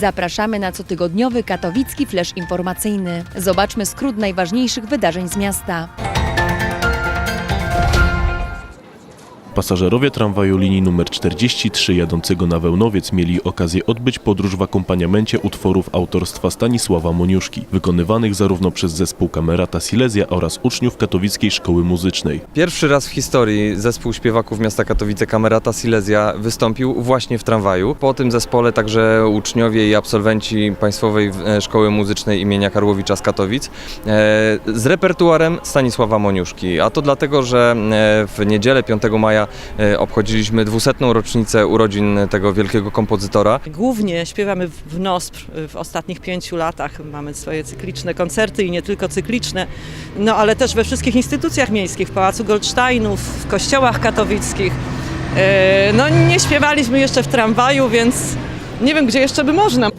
Zapraszamy na cotygodniowy katowicki flash informacyjny. Zobaczmy skrót najważniejszych wydarzeń z miasta. Pasażerowie tramwaju linii nr 43 jadącego na Wełnowiec mieli okazję odbyć podróż w akompaniamencie utworów autorstwa Stanisława Moniuszki, wykonywanych zarówno przez zespół Kamerata Silesia oraz uczniów Katowickiej Szkoły Muzycznej. Pierwszy raz w historii zespół śpiewaków miasta Katowice Kamerata Silesia wystąpił właśnie w tramwaju. Po tym zespole także uczniowie i absolwenci Państwowej e, Szkoły Muzycznej imienia Karłowicza z Katowic e, z repertuarem Stanisława Moniuszki. A to dlatego, że e, w niedzielę 5 maja obchodziliśmy 200. rocznicę urodzin tego wielkiego kompozytora. Głównie śpiewamy w NOSPR w ostatnich pięciu latach. Mamy swoje cykliczne koncerty i nie tylko cykliczne, no ale też we wszystkich instytucjach miejskich, w Pałacu Goldsteinów, w kościołach katowickich. E, No nie śpiewaliśmy jeszcze w tramwaju, więc nie wiem, gdzie jeszcze by można.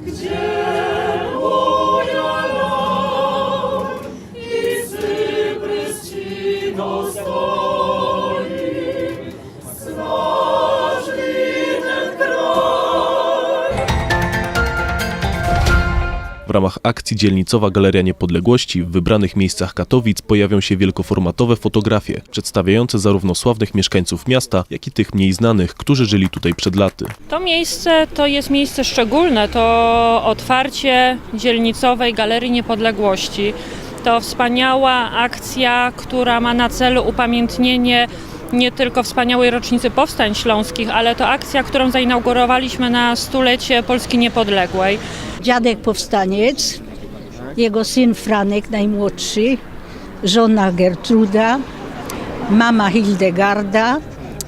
W ramach akcji Dzielnicowa Galeria Niepodległości w wybranych miejscach Katowic pojawią się wielkoformatowe fotografie, przedstawiające zarówno sławnych mieszkańców miasta, jak i tych mniej znanych, którzy żyli tutaj przed laty. To miejsce to jest miejsce szczególne, to otwarcie dzielnicowej Galerii Niepodległości. To wspaniała akcja, która ma na celu upamiętnienie nie tylko wspaniałej rocznicy powstań śląskich, ale to akcja, którą zainaugurowaliśmy na stulecie Polski Niepodległej. Dziadek powstaniec, jego syn Franek najmłodszy, żona Gertruda, mama Hildegarda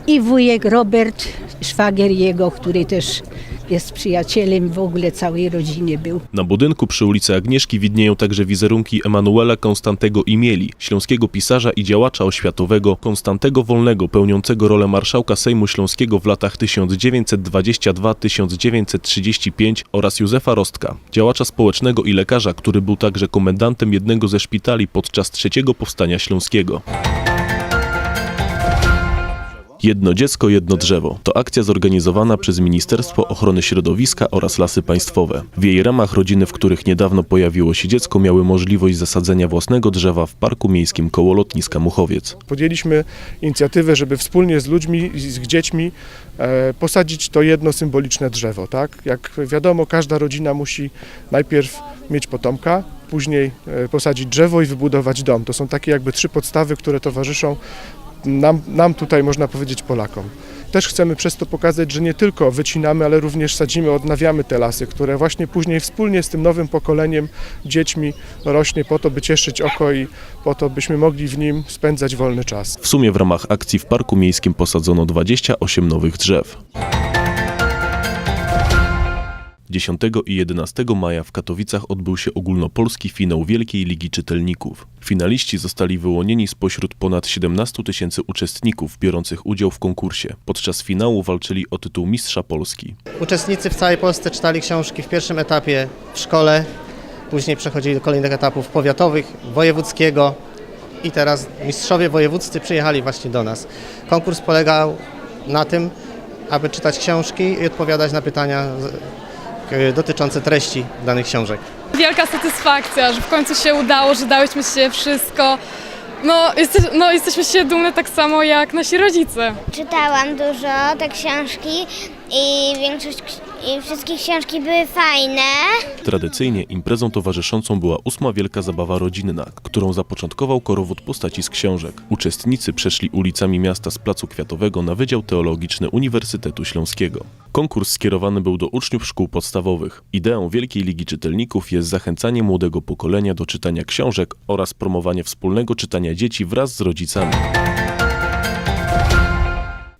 i wujek Robert, szwagier jego, który też jest przyjacielem w ogóle całej rodziny był. Na budynku przy ulicy Agnieszki widnieją także wizerunki Emanuela Konstantego Imieli, śląskiego pisarza i działacza oświatowego Konstantego Wolnego, pełniącego rolę marszałka Sejmu Śląskiego w latach 1922-1935 oraz Józefa Rostka, działacza społecznego i lekarza, który był także komendantem jednego ze szpitali podczas trzeciego powstania śląskiego. Jedno dziecko, jedno drzewo. To akcja zorganizowana przez Ministerstwo Ochrony Środowiska oraz Lasy Państwowe. W jej ramach rodziny, w których niedawno pojawiło się dziecko, miały możliwość zasadzenia własnego drzewa w Parku Miejskim koło lotniska Muchowiec. podjęliśmy inicjatywę, żeby wspólnie z ludźmi, z dziećmi e, posadzić to jedno symboliczne drzewo. Tak? Jak wiadomo, każda rodzina musi najpierw mieć potomka, później e, posadzić drzewo i wybudować dom. To są takie jakby trzy podstawy, które towarzyszą nam, nam tutaj, można powiedzieć, Polakom. Też chcemy przez to pokazać, że nie tylko wycinamy, ale również sadzimy, odnawiamy te lasy, które właśnie później wspólnie z tym nowym pokoleniem, dziećmi rośnie po to, by cieszyć oko i po to, byśmy mogli w nim spędzać wolny czas. W sumie w ramach akcji w Parku Miejskim posadzono 28 nowych drzew. 10 i 11 maja w Katowicach odbył się ogólnopolski finał Wielkiej Ligi Czytelników. Finaliści zostali wyłonieni spośród ponad 17 tysięcy uczestników biorących udział w konkursie. Podczas finału walczyli o tytuł Mistrza Polski. Uczestnicy w całej Polsce czytali książki w pierwszym etapie w szkole, później przechodzili do kolejnych etapów powiatowych, wojewódzkiego i teraz mistrzowie wojewódzcy przyjechali właśnie do nas. Konkurs polegał na tym, aby czytać książki i odpowiadać na pytania dotyczące treści danych książek. Wielka satysfakcja, że w końcu się udało, że dałyśmy się wszystko. No, jeste, no jesteśmy się dumne tak samo jak nasi rodzice. Czytałam dużo te książki i większość ks- i wszystkie książki były fajne. Tradycyjnie imprezą towarzyszącą była ósma wielka zabawa rodzinna, którą zapoczątkował korowód postaci z książek. Uczestnicy przeszli ulicami miasta z Placu Kwiatowego na Wydział Teologiczny Uniwersytetu Śląskiego. Konkurs skierowany był do uczniów szkół podstawowych. Ideą Wielkiej Ligi Czytelników jest zachęcanie młodego pokolenia do czytania książek oraz promowanie wspólnego czytania dzieci wraz z rodzicami.